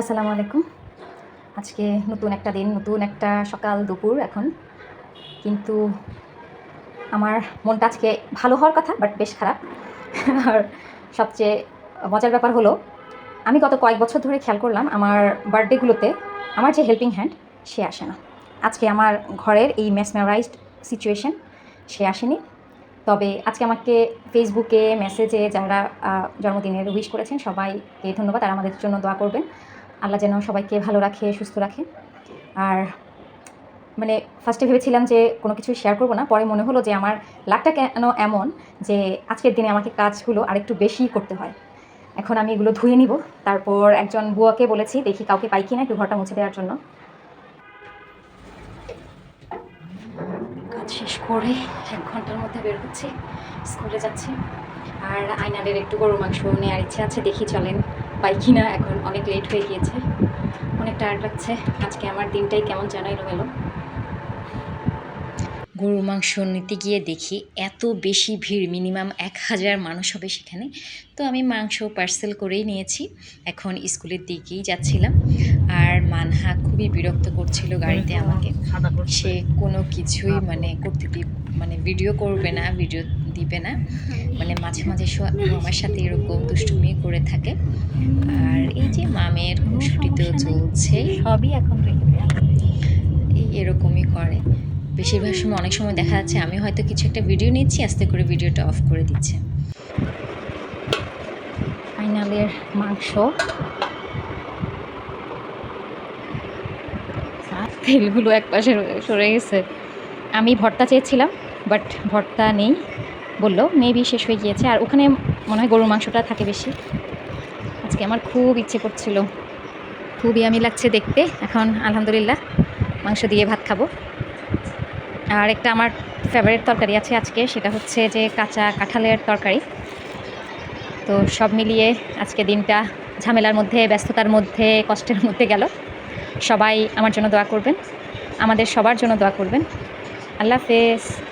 আসসালামু আলাইকুম। আজকে নতুন একটা দিন, নতুন একটা সকাল, দুপুর এখন। কিন্তু আমার মনটা আজকে ভালো হওয়ার কথা বাট বেশ খারাপ। আর সবচেয়ে মজার ব্যাপার হলো, আমি গত কয়েক বছর ধরে খেয়াল করলাম, আমার বার্থডেগুলোতে আমার যে হেল্পিং হ্যান্ড সে আসে না। আজকে আমার ঘরের এই মেসমেরাইজড সিচুয়েশন সে আসেনি। তবে আজকে আমাকে ফেসবুকে মেসেজে যারা জন্মদিনের উইশ করেছেন, সবাইকে ধন্যবাদ। আর আমাদের জন্য দোয়া করবেন। আল্লাহ যেন সবাইকে ভালো রাখে, সুস্থ রাখে। আর মানে ফার্স্টে ভেবেছিলাম যে কোনো কিছু শেয়ার করব না, পরে মনে হলো যে আমার লাকটা কেন এমন যে আজকের দিনে আমাকে কাজগুলো আরেকটু বেশি করতে হয়। এখন আমি এগুলো ধুয়ে নিব। তারপর একজন বুয়াকে বলেছি, দেখি কাউকে পাই কিনা একটু ঘরটা মুছে দেওয়ার জন্য। কাজ শেষ করে এক ঘণ্টার মধ্যে বের হচ্ছি, স্কুলে যাচ্ছি। আর আইনালের একটু গরু মাংস নেওয়ার ইচ্ছে আছে, দেখি চলেন। পাই কি না? এখন অনেক লেট হয়ে গিয়েছে। অনেক টায়ার্ড লাগছে। আজকে আমার দিনটাই কেমন যেন এলোমেলো গরুর মাংস নিতে গিয়ে দেখি এত বেশি ভিড় মিনিমাম এক হাজার মানুষ হবে সেখানে। তো আমি মাংস পার্সেল করেই নিয়েছি। এখন স্কুলের দিকেই যাচ্ছিলাম। আর মানহা খুবই বিরক্ত করছিল গাড়িতে আমাকে। সে কোনো কিছুই মানে করতে মানে ভিডিও করবে না ভিডিও দিবে না। মানে মাঝে মাঝে আমার সাথে এরকম দুষ্টুমি করে থাকে। আর এই যে মামের খুশটি তো চলছেই সবই এখন এরকমই করে। বেশিরভাগ সময় অনেক সময় দেখা যাচ্ছে আমি হয়তো কিছু একটা ভিডিও নিচ্ছি, আস্তে করে ভিডিওটা অফ করে দিচ্ছে। আইনালের মাংস। তেলগুলো এক পাশে সরে গেছে। আমি ভর্তা চেয়েছিলাম বাট ভর্তা নেই। বলল মেবি শেষ হয়ে গিয়েছে। আর ওখানে মনে হয় গরুর মাংসটা থাকে বেশি। আজকে আমার খুব ইচ্ছে করছিল। খুবই আমি লাগছে দেখতে। এখন আলহামদুলিল্লাহ মাংস দিয়ে ভাত খাব। আর একটা আমার ফেভারিট তরকারি আছে আজকে, সেটা হচ্ছে যে কাঁচা কাঁঠালের তরকারি। তো সব মিলিয়ে আজকে দিনটা ঝামেলার মধ্যে, ব্যস্ততার মধ্যে, কষ্টের মধ্যে গেল। সবাই আমার জন্য দোয়া করবেন। আমাদের সবার জন্য দোয়া করবেন। আল্লাহ হাফেজ।